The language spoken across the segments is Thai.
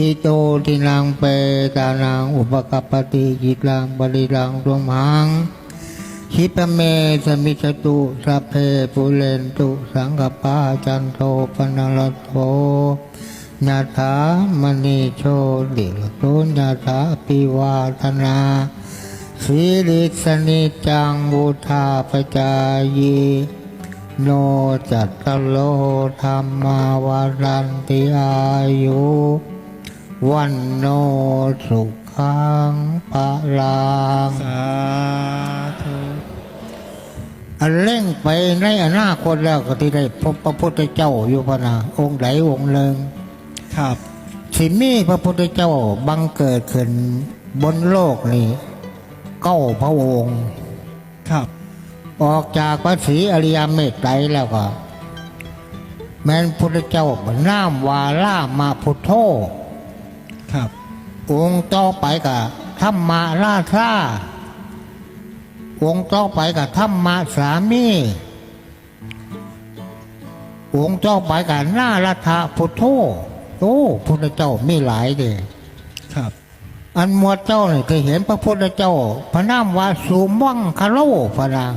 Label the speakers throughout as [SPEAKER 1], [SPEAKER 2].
[SPEAKER 1] อิโตทินังเปตานังอุปกัปปติจิตังบริรังตุมหังคิปเมสมิจตุสัพเพปุเรนตุสังกปาจันโทปนรตโทญาถามณีโชติโตญาถาปิวาธนาสีริสนิจังบุธาปจายโนจัตตโลธรรมาวารันติอายุ วันโนสุขังปะลัง
[SPEAKER 2] สาธุ
[SPEAKER 1] อันเร่งไปในอนาคตแล้วก็ที่ได้พบพระพุทธเจ้าอยู่พะนะองค์ใดองค์หนึ่ง
[SPEAKER 2] ครับ
[SPEAKER 1] สิมีพระพุทธเจ้าบังเกิดขึ้นบนโลกนี้เก้าพระองค์
[SPEAKER 2] ครับ
[SPEAKER 1] ออกจากพระศรีอริยเมตไตรแล้วก็ แม้นพุทธเจ้าน้ำวาล่ามาพุทโธ
[SPEAKER 2] ครับ
[SPEAKER 1] องค์ต่อไปกับธรรมาราชาองค์ต่อไปกับธรรมาสามีองค์ต่อไปกับนารัฐพุทโธโอ้พุทธเจ้ามีหลายเด้
[SPEAKER 2] ครับ
[SPEAKER 1] อันหมวดเจ้าเนี่ยเคยเห็นพระพุทธเจ้า พระนามว่าสุมังคโลพระนาง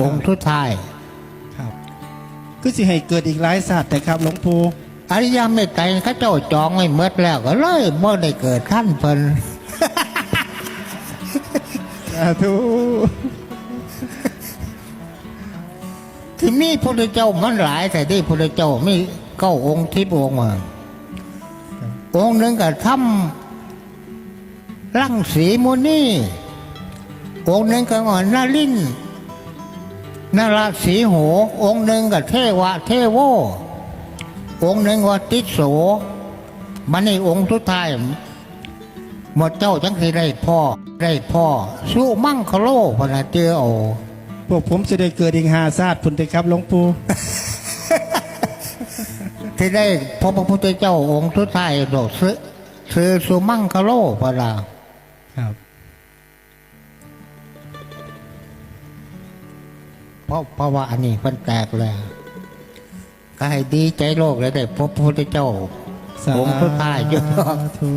[SPEAKER 1] องค์ทุดท้าย
[SPEAKER 2] ครับคือสิให้เกิดอีกหลายศาสตร์แต่ครับหลวงปู่
[SPEAKER 1] อริยเมตไตรเข้าเจ้าจองไว้เมดแล้วก็เลยบ่ได้เกิดขั้นเพิ่น
[SPEAKER 2] สาธุ
[SPEAKER 1] ที่มีพระเจ้ามันหลายแต่ที่พระเจ้ามีเก้าองค์ทิพย์องค์มาองค์หนึ่งก็ทำลังสีมุนีองค์หนึ่งก็งอนนาลินนาราสีโหองค์หนึ่งก็เทวะเทโว องค์หนึ่งว่าติสโสมันในองค์สุดท้ายหมดเจ้าจังสิได้พ่อได้พ่อสู้มั่งคโลพนาเจอโอ
[SPEAKER 2] พวกผมจะได้เกิดอีกหาศาสตร์พุ่นเด้ครับหลวงปู่
[SPEAKER 1] ที่ได้พบพระพุทธเจ้าองค์สุดท้ายโดดซื้อซื้อสุมั่งคโลพระรา
[SPEAKER 2] ครับ
[SPEAKER 1] เพราะเพราะว่าอันนี้มันแตกเลย ก็ให้ดีใจโลกเลยได้พบพระพุทธเจ้า
[SPEAKER 2] สา
[SPEAKER 1] องค์สุดท้ายอยู่
[SPEAKER 2] ธุ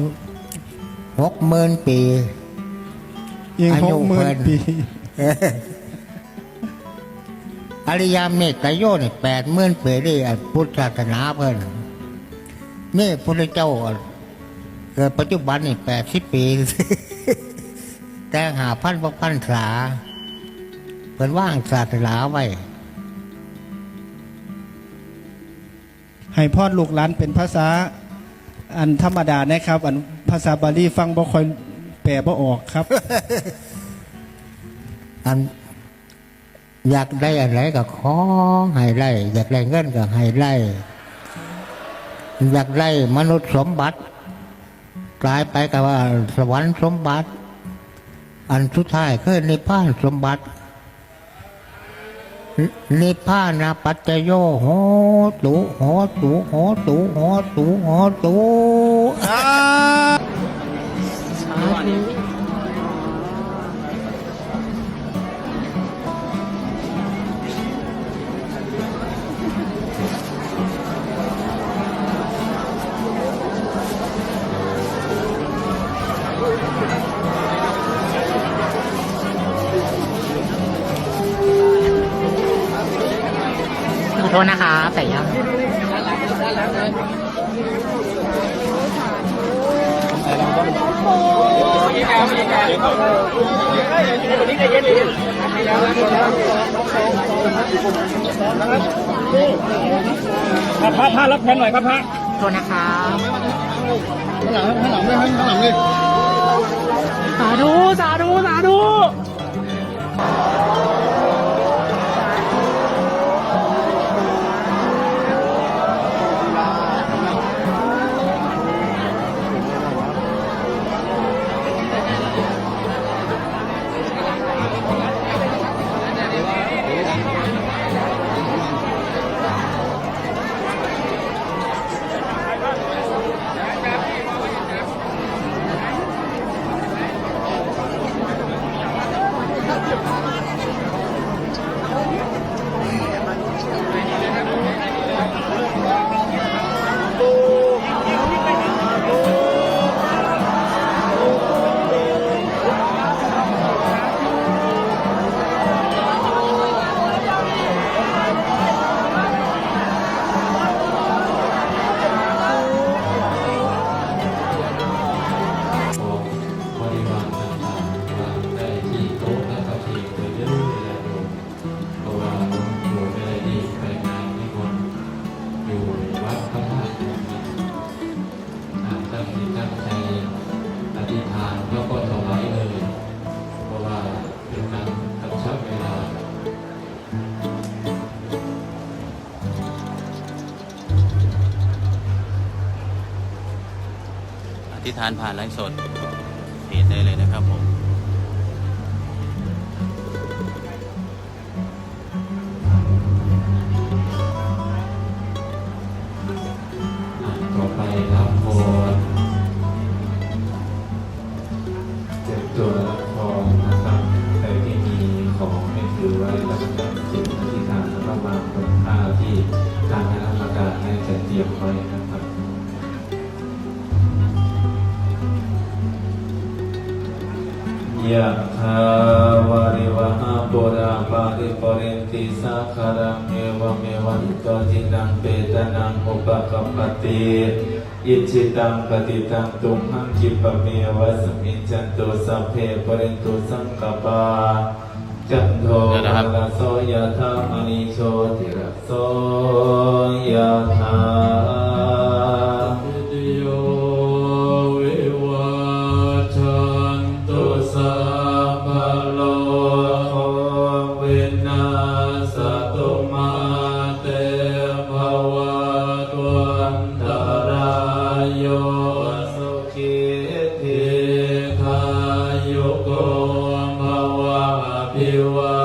[SPEAKER 1] หกหมื่นปี
[SPEAKER 2] ยิง
[SPEAKER 1] อา
[SPEAKER 2] ห
[SPEAKER 1] ยุ
[SPEAKER 2] กหมื่
[SPEAKER 1] เพิ่
[SPEAKER 2] น
[SPEAKER 1] น
[SPEAKER 2] ปี
[SPEAKER 1] อริยเมตไตรโยนี่แปดหมื่นปีได้อันพุทธศาสนาเพิ่นนี่พุทธเจ้าเกิดปัจจุบันนี่แปดสิบปี แต่หาพันพกพันษาเพิ่นว่างศาสนาไว้
[SPEAKER 2] ให้พ่อลูกหลานเป็นภาษาอันธรรมดานะครับ อันภาษาบาลีฟังบ่ค่อยแปลบ่ออกครับ
[SPEAKER 1] อันอยากได้อะไรก็ขอให้ไล่อยากได้เงินก็ให้ไล่อยากได้มนุษย์สมบัติ กลายไปกับว่าสวรรค์สมบัติ อันสุดท้ายคือนิพพานสมบัติ นิพพานาปัจจโยโหตุโหตุโหตุโหตุโหตุ
[SPEAKER 3] ษนะคะแต่ยัง
[SPEAKER 4] ครับพระพระรับแทนหน่อยครับพระ
[SPEAKER 3] ขอโทษนะคะ
[SPEAKER 4] ข้างหลังข้างหลังเลยข้างหลังเลย
[SPEAKER 3] สาธุสาธุสาธุ
[SPEAKER 5] ธิษฐานผ่านไลฟ์สดเพจได้เลยนะครับผม
[SPEAKER 6] ยะถาวาริวหาปุราปาริปรินติสาคารังเอวเมวันตจินังเปตนังอุปกัปปติอิจิตังปฏิตังตุมหังคิปะเมวะสมิจันตุสัพเพปรินตุสังกปาจันโท
[SPEAKER 5] นะครับ
[SPEAKER 6] โสยะธามณิโชติระโสยะธา
[SPEAKER 7] กิติทายุโกภวะพิวั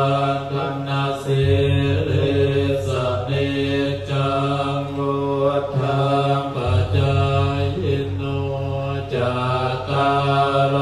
[SPEAKER 7] ตนาสิริสเนจังวุฒาปัจจาโน
[SPEAKER 6] จตา